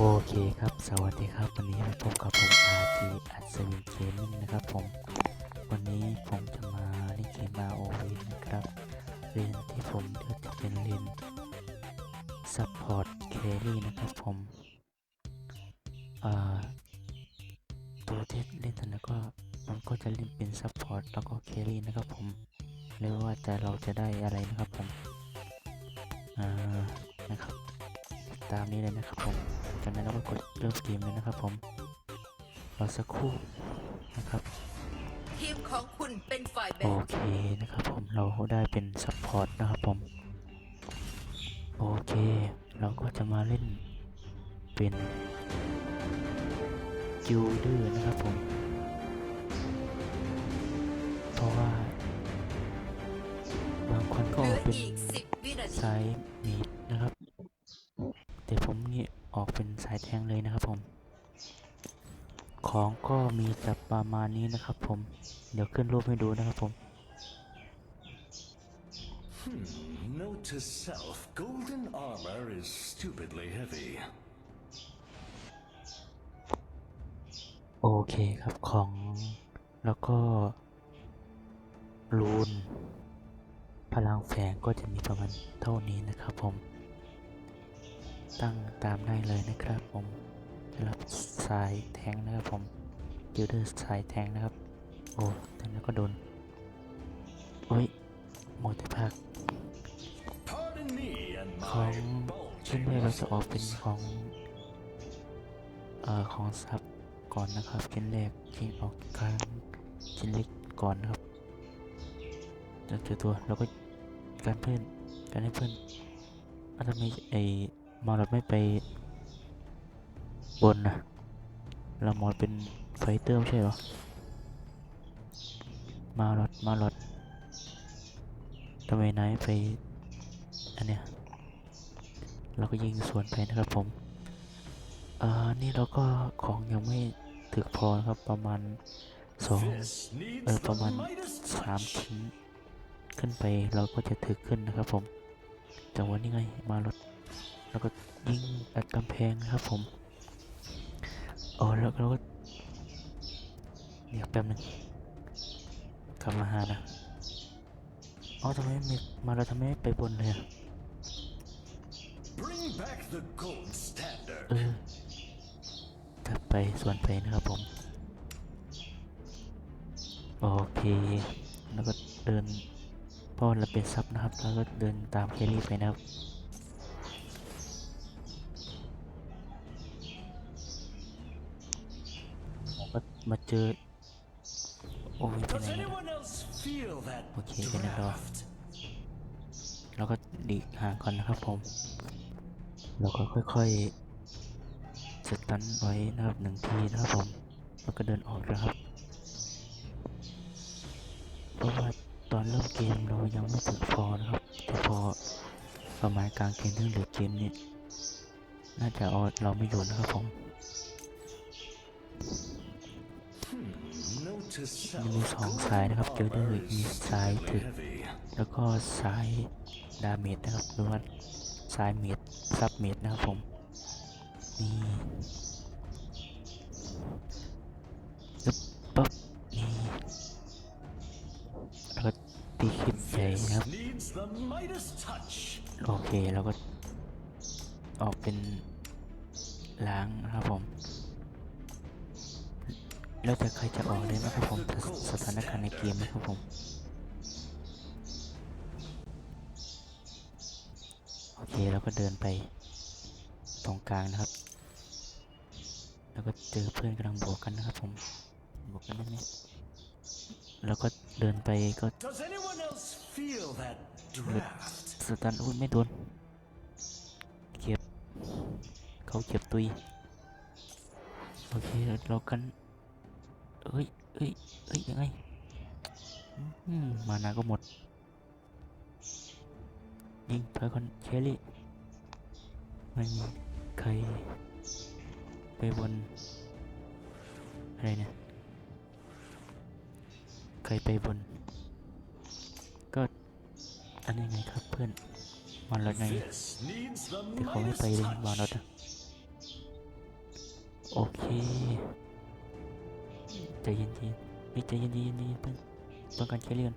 โอเคครับ สวัสดีครับ วันนี้มาพบกับผม RT อัศวินเกมมิ่งนะครับผม วันนี้ผมจะมาเล่นเกม ROV นะครับเลนที่ผมเลือกจะเป็นเลน Support Carry นะครับผมตัวที่เล่นนัดก็มันก็จะเล่นเป็น Support แล้วก็ Carry นะครับผมหรือว่าแต่เราจะได้อะไรนะครับผม อ่า นะครับ ตามนี้เลยนะครับผม จากนั้นเราก็กดเริ่มเกมเลยนะครับผมรอสักครู่นะครับทีมของคุณเป็นฝ่ายแบ่โองเคนะครับผมเราได้เป็นซัพพอร์ตนะครับผมโอเค เราก็จะมาเล่นเป็นจิวเดอร์นะครับผม เพราะว่า บางคนก็เหอลือกอเป็นอีก10วินาทีสายมีดนะครับ แต่ผมนี่ออกเป็นสายแทงเลยนะครับผม ของก็มีแต่ประมาณนี้นะครับผม เดี๋ยวขึ้นรูปให้ดูนะครับผม Hmm, note to self golden armor is stupidly heavy. โอเคครับของแล้วก็รูน พลังแฝงก็จะมีประมาณเท่านี้นะครับผม ตั้งตามได้เลยนะครับ ผมสำหรับสายแทงนะครับผมยูเดอร์สายแทงนะครับ โอ้ตอนนั้นก็โดนโอ้ยหมดแต่ภาคของชิ้น bulging แรกเราจะออกเป็นของเอ่อของซับก่อนนะครับชิ้นแรกชิ้นออกกลางชิ้นเล็กก่อนนะครับจะเจอตัวแล้วก็การเพื่อนการให้เพื่อนอาทำไมไอมอเราไม่ไป บนนะเรามอเป็นไฟเตอร์ไม่ใช่หรอ มาหลอดมาหลอดทำไมนายไป อันเนี้ย เราก็ยิงสวนไปนะครับผม อ่า นี่เราก็ของยังไม่ถึกพอครับประมาณสองเออประมาณสามชิ้นขึ้นไปเราก็จะถึกขึ้นนะครับผมแต่ว่านี่ไง มารถแล้วก็ยิงอัดกำแพงนะครับผม อ๋อแล้วเราก็เดี๋ยวแป๊บนึงกลับมาหานะอ๋อทำไมไม่มาเราทำไมไม่ไปบนเลยอะ Bring back the gold standard. เออถัดไปส่วนไปนะครับผม โอเค แล้วก็เดินเพราะว่าเราเป็นซับนะครับ แล้วก็เดินตามเคลลี่ไปนะครับ แล้วก็มาเจอ โอ้ยไปไหนเนี่ย anyone else feel that Okay, can I go? draft? แล้วก็ดีห่างก่อนนะครับผมแล้วก็ค่อยๆสตันไว้นะครับหนึ่งทีนะครับผม แล้วก็เดินออกนะครับ เพราะว่าตอนเริ่มเกมเรายังไม่ถึงพอนะครับแต่พอประมาณกลางเกมถึงเหลือเกมนี่น่าจะเอาเราไม่อยู่นะครับผม มีสองสายนะครับเจอได้ armor มีสายถึกแล้วก็สายดาเมจนะครับหรือว่าสายเมจซับเมจนะครับผมนี่ปึ๊บปั๊บนี่แล้วก็ตีคลิปใหญ่นะครับโอเคแล้วก็ออกเป็นล้างนะครับผม แล้วแต่ใครจะออกเลยนะครับผมแต่สถานการณ์ในเกมนะครับผมโอเคแล้วก็เดินไปตรงกลางนะครับ แล้วก็เจอเพื่อนกำลังบวกกันนะครับผมบวกกันได้ไหมแล้วก็เดินไปก็ Does anyone else feel that draft? สตันอุ้ยไม่โดนเก็บเขาเก็บตุยโอเคเรากัน เอ้ยเอ้ยยังไงมานาก็หมดยิงถอยคนเคลลี่ไม่มีใครไปบนอะไรเนี่ยใครไปบน ก็อันนี้ไงครับเพื่อนมารถไงแต่เขาไม่ไปเลยมารถอะโอเค ใจเย็นๆเฮ้ยใจเย็นๆใจเย็นๆเพื่อนต้องการแค่เลื่อน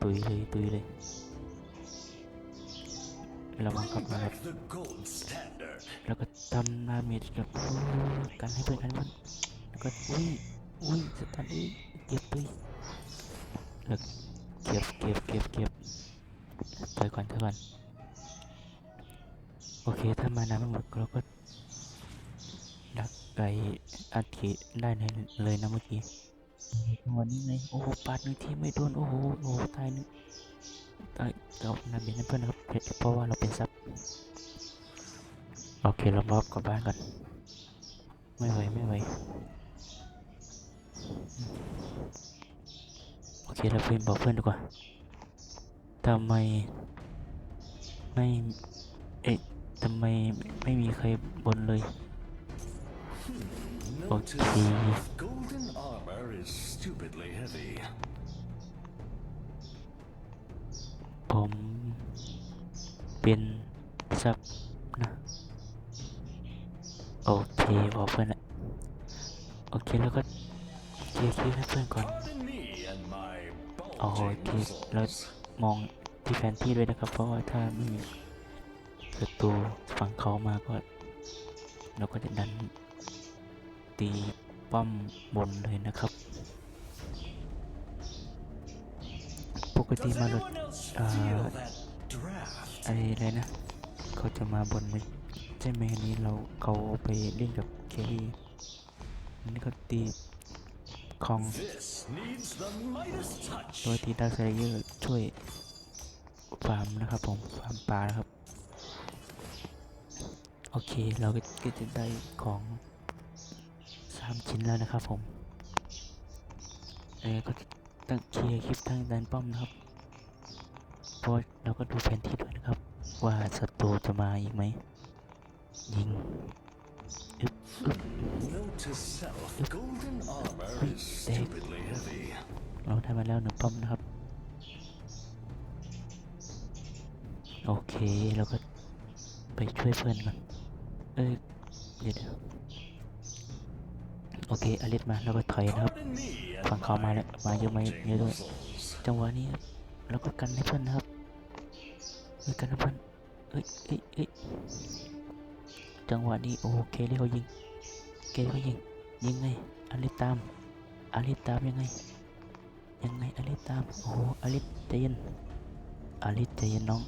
ตุยเลยตุยเลยระวังคับมาครับแล้วก็ทำดาเมจกับกันให้เพื่อนกันให้เพื่อนแล้วก็อุ้ยอุ้ยสตันอุ้ยเก็บตุยแล้วเก็บเก็บเก็บเก็บถอยก่อนถอยก่อนโอเคถ้ามาน้ำไม่หมดเราก็ดัก ไก่อัดขีได้เลยนะเมื่อกี้วันนี้ไงโอ้โหปาดหนึ่งทีไม่โดนโอ้โหโอ้โหตายหนึ่งตายเรานำเบียนเพื่อนนะครับเพราะว่าเราเป็นซับโอเคเรามอบกลับบ้านก่อนไม่ไหวไม่ไหวโอเคเราเพื่อนบอกเพื่อนดีกว่าทำไมไม่เอ๊ะทำไมไม่มีใครบนเลย Note to Okay. self, golden armor is stupidly heavy. ผมเป็นซับนะโอเคบอกเพื่อนละโอเคแล้วก็เคลียร์คิวให้เพื่อนก่อน Pardon me and my โอ้โห bulging ที่แล้ว muscles. มองที่แผนที่ด้วยนะครับ เพราะว่าถ้าไม่มีศัตรูฝั่งเขามาก็ เราก็จะดัน ตีป้อมบนเลยนะครับ ปกติ Does มารถ anyone else uh, feel that draft? อะไรอะไรนะ เขาจะมาบนไหมใช่ไหมอันนี้เราเขาไปเล่นกับเคลลี่อันนี้เขาตีคอง This needs the Midas โดย touch. ที่ดาวไซเยอร์ช่วยฟาร์มนะครับผมฟาร์มปลานะครับ โอเคเราก็ก็จะได้ของ สามชิ้นแล้วนะครับผมเออก็ต้องเคลียร์คลิปทางด้านป้อมนะครับเพราะเราก็ดูแผนที่ด้วยนะครับ ว่าศัตรูจะมาอีกไหมยิง Note to self, golden armor is Dave. stupidly heavy. เราได้มาแล้วหนึ่งป้อมนะครับ โอเคเราก็ไปช่วยเพื่อนก่อนเอ้ยเดี๋ยวเดี๋ยว โอเคอลิสมาแล้วก็ถอยนะครับ ฝั่งเขามาแล้วมาเยอะไหมเยอะด้วย จังหวะนี้ครับเราก็กันให้เพื่อนนะครับเอ้ยกันให้เพื่อนเอ้ยเอ้ยเอ้ยจังหวะนี้โอ้โหเลี่เขายิงเคลี่เขายิงยิงไงอลิสตามอลิสตามยังไง ยังไงอลิสตามโอ้โหอลิสใจเย็นอลิสใจเย็นน้อง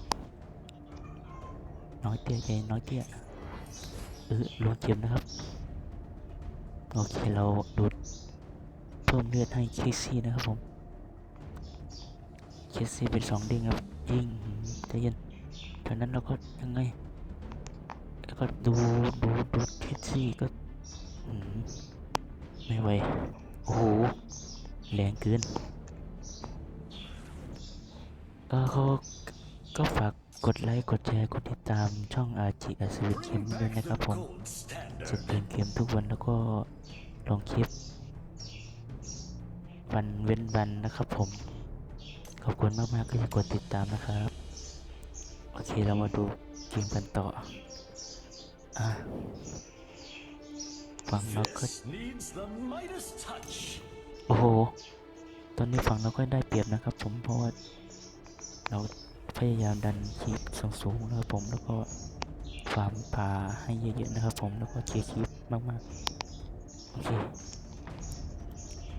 น้อยเตี้ยใจเย็นน้อยเตี้ยเออลงเจ็บนะครับ โอเคเราดูดเพิ่มเลือดให้เคซี่นะครับผมเคซี่เป็นสองเด้งครับยิงใจเย็นจากนั้นเราก็ยังไงแล้วก็ดูดูดูเคซี่ก็ไม่ไหวโอ้โหแรงเกินเออเขาก็ฝาก กดไลค์ กดแชร์ กดติดตามช่องอาจิอาสวิตเกม Bring ด้วย back นะครับ the ผม gold จะ standard. เล่นเกมทุกวันแล้วก็ลงคลิป วันเว้นวันนะครับผม ขอบคุณมากๆที่กดติดตามนะครับ โอเคเรามาดูเกมกันต่ออะฝั่งเราก็ This needs the Midas touch. โอ้โห ตอนนี้ฝั่งเราก็ได้เปรียบนะครับผมเพราะว่าเรา พยายามดันคีบสูงๆนะครับผมแล้วก็ฟาร์มป่าให้เยอะๆนะครับผมแล้วก็เคลียร์คีบมากๆโอเค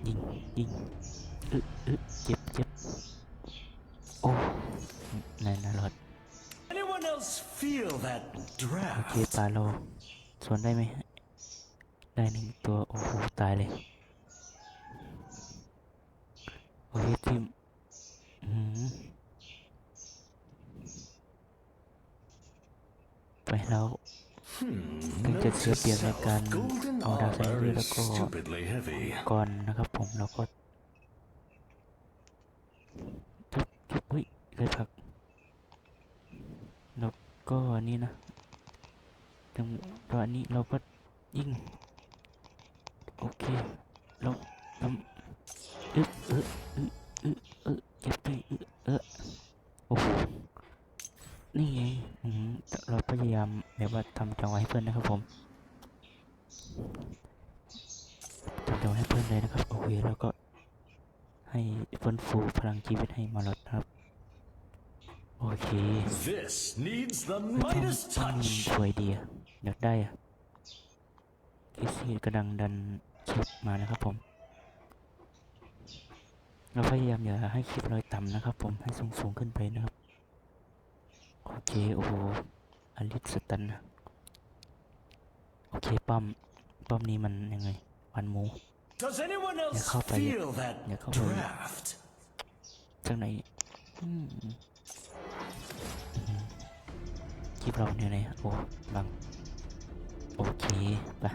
ยิงยิงอึอึเจ็บเจ็บโอ้นายนารอด Anyone else feel that โอเค draft? ปลาเราสวนได้ไหมได้หนึ่งตัวโอ้โหตายเลยโอเคทีมอืม ไปแล้ว Hmm, Think note it's to a bit like self, an golden out of armor area is to go. stupidly heavy. ก่อนนะครับผมแล้วก็จุ๊บจุ๊บเฮ้ยเลยผักแล้วก็อันนี้นะจังตอนนี้เราก็ยิงโอเคเราทำอึ๊บเอออึ๊บอึ๊บเออเก็บไปอึ๊บเออโอ้โห นี่ไงอืมเราพยายามแบบ ว่าทำจังหวะให้เพื่อนนะครับผมทำจังหวะให้เพื่อนเลยนะครับโอเคแล้วก็ให้ฟื้นฟูพลังชีวิตให้มาลดนะครับโอเค This needs the เฮ้ยต้อง Midas ต้องมัน touch. สวยดีอะอยากได้อะคิสซี่กระดังดันคลิปมานะครับผมเราพยายามอย่าให้คลิปเราต่ำนะครับผมให้สูงสูงขึ้นไปนะครับ โอเค โอ้โห อลิสสตันนะโอเคป้อมป้อมนี้มันยังไงวันหมู Does anyone else เข้าไป feel that อย่าเข้าไป draft? จากไหนอืมอืมคลิปเราเนี่ยนะโอ้บังโอเคไปะ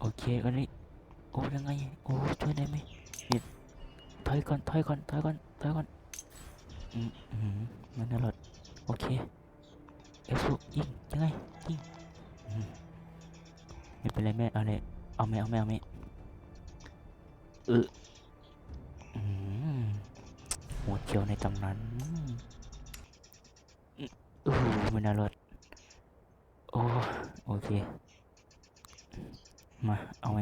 โอเคอันนี้โอ้ยังไงโอ้ช่วยได้ไหมนี่ถอยก่อนถอยก่อนถอยก่อนถอยก่อนอืมอืมมันน่ารอดโอเค เอฟซูยิงยังไงยิงอืมไม่เป็นไรแม่เอาเลยเอาแม่เอาแม่เอาแม่เอออืมหัวเขียวในตำนานอืมอือไม่น่ารอดโอ้โอเค มา เอาไง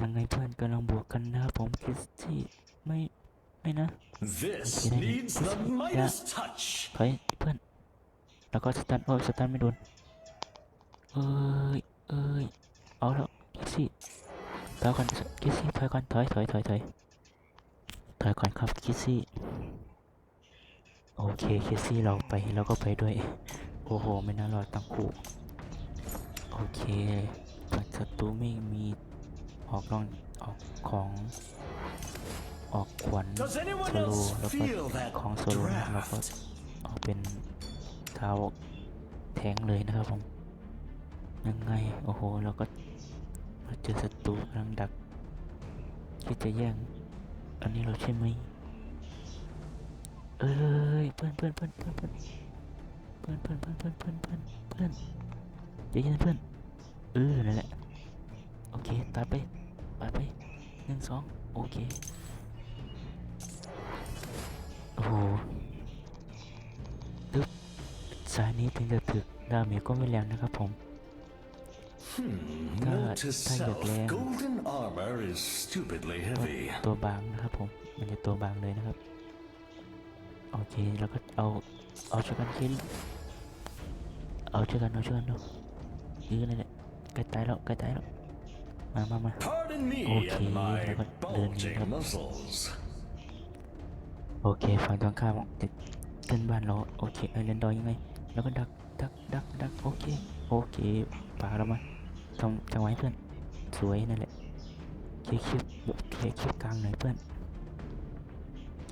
ยังไงเพื่อนกำลังบวกกันนะครับผมคริสที่ไม่ ไม่นะ This Okay. needs the Midas touch. ถอยเพื่อน แล้วก็สตันโอ้ยสตันไม่โดนเอ้ยเอ้ยเอาแล้วคิสซี่ถอยก่อนคิสซี่ถอยก่อนถอยถอยถอยถอยถอยก่อนครับคิสซี่โอเคคิสซี่เราไปเราก็ไปด้วยโอ้โหไม่น่ารอดตั้งคู่โอเคแต่ศัตรูไม่มีออกรองออกของออกขวัญ Does anyone โซโล else แล้วก็ feel that ของโซโลนะเราก็ draft? ออกเป็น เท้าแทงเลยนะครับผมยังไงโอ้โหเราก็มาเจอศัตรูกำลังดักคิดจะแย่งอันนี้เราใช่ไหมเอ้ยเพื่อนเพื่อนเพื่อนเพื่อนเพื่อนเพื่อนเพื่อนเพื่อนเพื่อนเพื่อนเพื่อนเพื่อนใจเย็นเพื่อนเออนั่นแหละโอเคตัดไปตัดไปหนึ่งสองโอเคโอ้โหตึ๊บสายนี้ถึงจะถึกดาเมจก็ไม่แรงนะครับผม Hmm, God, note to tiger self, gland. golden armor is stupidly ตัว heavy. ตัวบางนะครับผม มันจะตัวบางเลยนะครับ โอเค แล้วก็เอา เอาช่วยกันคิดเอาช่วยกันเอาช่วยกันเนาะยื้อเลยแหละใกล้ตายแล้วใกล้ตายแล้ว มามามา Pardon me Okay, and my dapat bulging learning. muscles. โอเคฝั่งตรงข้ามจะ ขึ้นบ้านเราโอเคไอเลนดอยยังไง แล้วก็ดักดักดักดักโอเคโอเคปาเรามาทำจังหวะให้เพื่อนสวยนั่นแหละเคลียร์คลิปเคลียร์คลิปกลางหน่อยเพื่อน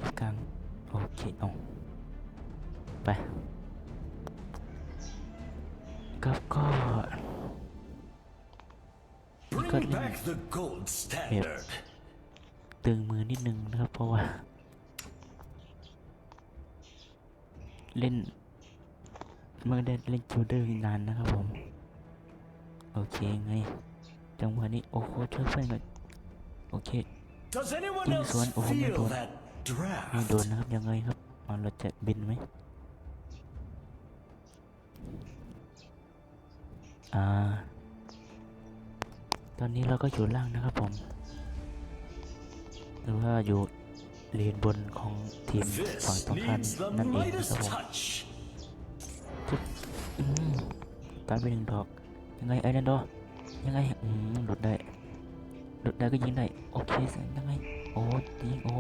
คลิปกลางโอเคเอาไปครับก็ Bring Good. back the gold standard. ตึงมือนิดนึงนะครับเพราะว่า เล่นเมื่อได้เล่นจูเดอร์นานนะครับผม โอเคไงจังหวะนี้โอ้โหช่วยเพื่อนก่อนโอเค Does anyone Yung else swan, oh, may feel doon. that ไม่โดน draft? นะครับยังไงครับมาเราจะบินไหมอ่า ตอนนี้เราก็อยู่ล่างนะครับผม หรือว่าอยู่ เลนบนของทีมฝั่ง This ตรงข้าม needs the นั่นเองนะ Midas ครับผม touch. อืมตายไปหนึ่งดอก ยังไงไอ้นันดอยังไงอืมหลุดได้หลุดได้ก็ยิงได้โอเคสิยังไงโอ้ยิงโอ้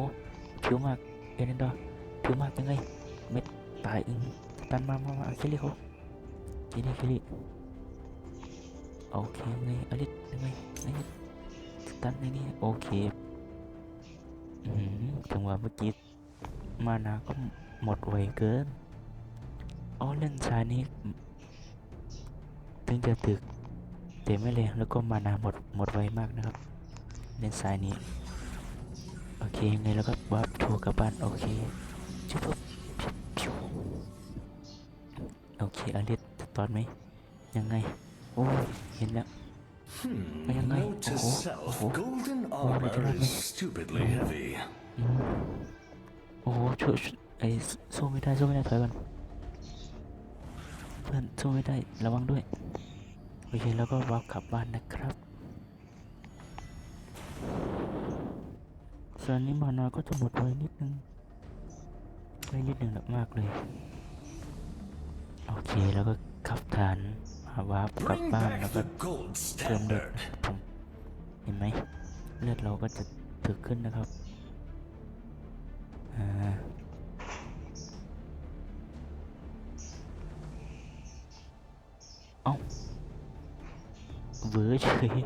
ผิวมากเอนันดอผิวมากยังไงเม็ดตายอึงตันมามามาคิริเขาคิริคิริโอเคยังไงอลิสยังไงยังไงตันในนี้โอเคอืม จังหวะเมื่อกี้มานาก็หมดไวเกินอ๋อเล่นชายนี้ถึงจะตึกแต่ไม่แรงแล้วก็มานาหมดหมดไวมากนะครับ เล่นสายนี้ โอเคยังไงแล้วก็วับโทรกลับบ้าน โอเคชุบปุ๊บพิวโอเคอลิสตอนไหมยังไง โอ้เห็นแล้ว Hmm, Ayan nga, note to oo, self, oo. golden Oo, armor medyo is stupidly heavy. อืมโอ้โหช่วยไอ้ยสสู้ไม่ได้สู้ไม่ได้ถอยก่อนเพื่อนสู้ไม่ได้ระวังด้วยโอเคแล้วก็วาร์ปกลับบ้านนะครับส่วนนี้มานาก็จะหมดไวนิดนึงไวนิดนึงหนักมากเลย โอเคแล้วก็ขับฐานมา วาร์ปกลับ Bring บ้าน back แล้วก็ the gold เติมเลือด standard. นะครับผมเห็นไหมเลือดเราก็จะถึกขึ้นนะครับอ่าเอ้าเวอร์เฉย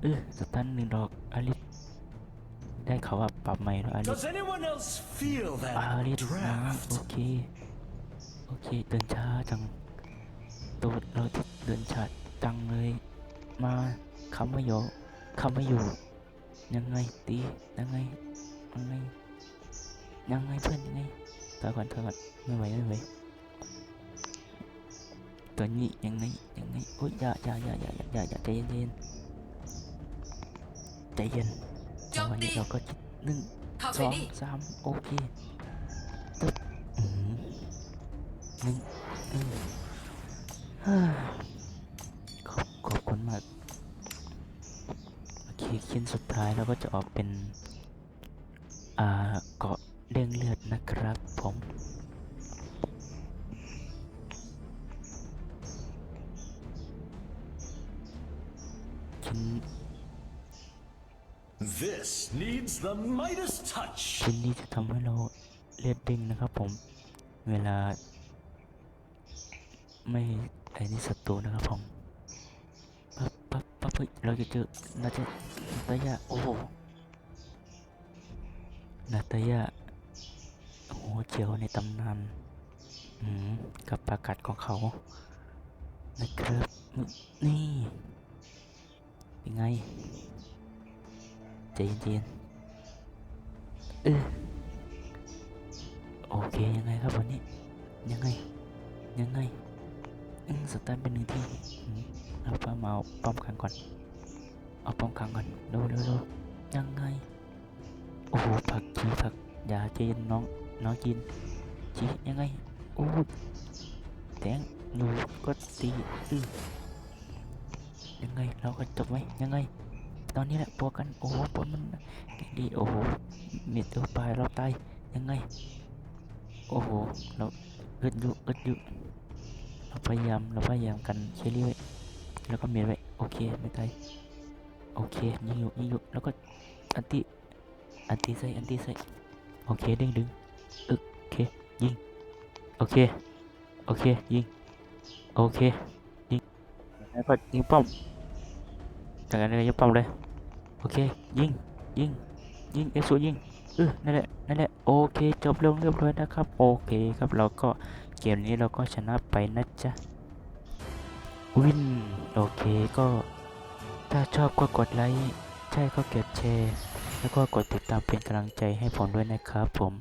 เออสตันหนึ่งดอกอาริสได้เขาวว่าปรับใหม่แล้วอาริส Does anyone else feel อาริ that สนะโอ draft? เค โอเคเดินช้าจัง ตัวเราที่เดินช้าจังเลย มาคำไม่อยู่คำไม่อยู่ ยังไงตียังไงยังไงยังไงเพื่อนยังไงถอยก่อนถอยก่อนไม่ไหวไม่ไหวตัวนี้ยังไงยังไงโอ้ยอย่าอย่าอย่าอย่าอย่าอย่าใจเย็นใจเย็นใจเย็นโจจังมหวะตีนี้เราก็คิดหนึ่งเข้าสไปองนี่สามโอเคตึ๊บอืมหนึ่งหนึ่งเฮ้ย ขอบขอบคุณมากโอเคชิ้นสุดท้ายเราก็จะออกเป็นอ่าเกาะเด้งเลือดนะครับผมชิ้น This needs the Midas touch. ชิ้นนี้จะทำให้เราเลือดเด้งนะครับผม เวลาไม่ไอ้นี่ศัตรูนะครับผมปั๊บปั๊บปั๊บเฮ้ยเราจะเจอนาตานาตายาโอ้โหนาตายาโอ้โหเจียวในตำนานอืมกับประกาศของเขานะครับนี่เป็นไงใจเย็นๆเออโอเคยังไงครับวันนี้ยังไงยังไง สตาร์ทเป็นหนึ่งที่อืมเอาป้ามาเอาป้อมขังก่อน เอาป้อมขังก่อนเร็วเร็วเร็วยังไง โอ้โหผักชีผักอย่าเจนน้องน้องกินจียังไงโอ้แตงอยู่ก็ตีอือยังไงเราก็จบไหมยังไง ตอนนี้แหละปวกกันโอ้โหปนมันดีโอ้โหมีตัวปลายเราตายยังไง โอ้โหเราอึดอยู่อึดอยู่ พยายามเราพยายามกันเคลี่ไว้แล้วก็เมียนไว้โอเคไม่ตายโอเคยิงอยู่ยิงอยู่แล้วก็อันติอันติใส่อันติใส่โอเคเด้งดึงอึกโอเคยิงโอเคโอเคยิงโอเคยิงแล้วก็ยิงป้อมจากนั้นก็ยิงป้อมเลยโอเคยิงยิงยิงเอสูยิงเออนั่นแหละนั่นแหละโอเคจบลงเรียบร้อยนะครับโอเคครับเราก็ เกมนี้เราก็ชนะไปนะจ๊ะ วิน โอเคก็ ถ้าชอบก็กดไลค์ ใช่ก็เก็บแชร์ แล้วก็กดติดตามเป็นกำลังใจให้ผมด้วยนะครับผม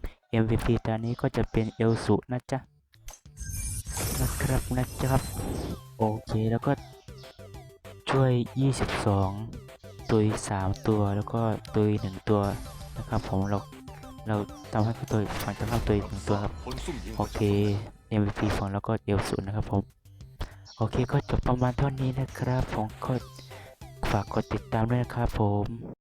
MVP ตอนนี้ก็จะเป็นเอลสุนะจ๊ะ นะครับนะครับ โอเคแล้วก็ช่วย 22 ตุย 3 ตัวแล้วก็ตุย 1 ตัวนะครับผมเราเราทำให้ตุยฝั่งตรงข้ามตุยหนึ่งตัวครับ โอเค MVP ของเราก็เอลศูนย์นะครับผม โอเคก็จบประมาณเท่านี้นะครับ ผมก็ฝากกดติดตามด้วยนะครับผม